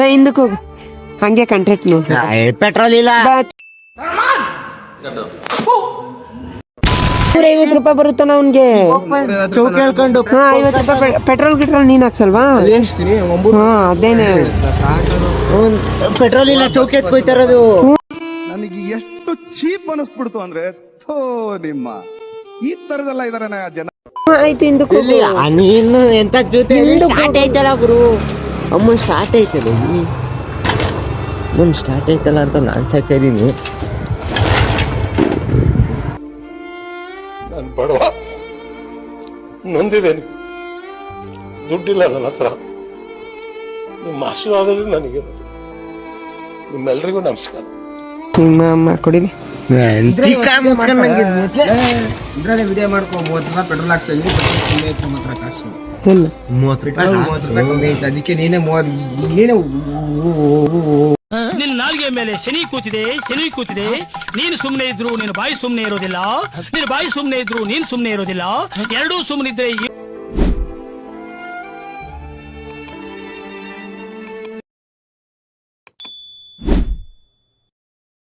ನಾ ಹಿಂದಕ್ಕೆ ಹೋಗು. ಹಂಗೆ ಕಂಟೆಂಟ್ ನೋಡಿ. ಪೆಟ್ರೋಲ್ ಇಲ್ಲ. ಐವತ್ ಐವತ್ತು ರೂಪಾಯಿ ಬರುತ್ತಾನ ಅವ್ನ್ಗೆ? ಚೌಕ್ ಹೇಳ್ಕೊಂಡು. ಹಾ ಐವತ್ತು ರೂಪಾಯಿ ಪೆಟ್ರೋಲ್ ಗಿಟ್ರೋಲ್ ನೀನ್ ಹಾಕ್ಸಲ್ವಾ? ಹಾ ಅದೇನೆ. ಪೆಟ್ರೋಲ್ ಇಲ್ಲ ಚೌಕ ಎತ್ ಇರೋದು ನನಗೆ ಎಷ್ಟು ಚೀಪ್ ಅನಿಸ್ಬಿಡ್ತು ಅಂದ್ರೆ ಥೋ ನಿಮ್ಮ. ಈ ತರದಲ್ಲ ಇದಾರೆ ಜನ ಆಯ್ತು ಆ, ನೀನು ಎಂತ ಜೊತೆ ಗುರು. ಅಮ್ಮ ಸ್ಟಾರ್ಟ್ ಐತಲ್ಲ ಇಲ್ಲಿ? ನಮ್ ಸ್ಟಾರ್ಟ್ ಐತಲ್ಲ ಅಂತ ನಾನು ಸಾಯ್ತಾ ಇದ್ದೀನಿ. ನಾನು ಬಡವ. ನಂದಿದ್ದೇನೆ ದುಡ್ಡಿಲ್ಲ ನನ್ನ ಹತ್ರ. ನಿಮ್ಮ ಆಶೀರ್ವಾದಗಳು ನನಗೆ ನಿಮ್ಮೆಲ್ಲರಿಗೂ ನಮಸ್ಕಾರ. ನಿಮ್ಮ ಅಮ್ಮ ಕೊಡಿಲಿ. ಇದ್ರಲ್ಲಿ ವಿಡಿಯೋ ಮಾಡ್ಕೊ ಮೂವತ್ತು ರೂಪಾಯಿ ಪೆಟ್ರೋಲ್ ಹಾಕ್ಸ್ತೀನಿ ಪೆಟ್ರೋಲ್ ಕಾಸು. ಇಲ್ಲ. ಮೂವತ್ತು ರೂಪಾಯಿ ಮೂವತ್ತು ರೂಪಾಯಿ ಕಮ್ಮಿ ಐತೆ ಅದಕ್ಕೆ ನೀನೇ ಮೂವತ್ತು ನೀನೇ ನಿನ್ನ ನಾಲ್ಗೆ ಮೇಲೆ ಶನಿ ಕೂತಿದೆ ಶನಿ ಕೂತಿದೆ. ನೀನು ಸುಮ್ಮನೆ ಇದ್ರು ನಿನ್ನ ಬಾಯಿ ಸುಮ್ಮನೆ ಇರೋದಿಲ್ಲ. ನಿನ್ನ ಬಾಯಿ ಸುಮ್ಮನೆ ಇದ್ರು ನೀನ್ ಸುಮ್ಮನೆ ಇರೋದಿಲ್ಲ. ಎರಡೂ ಸುಮ್ಮನಿದ್ರೆ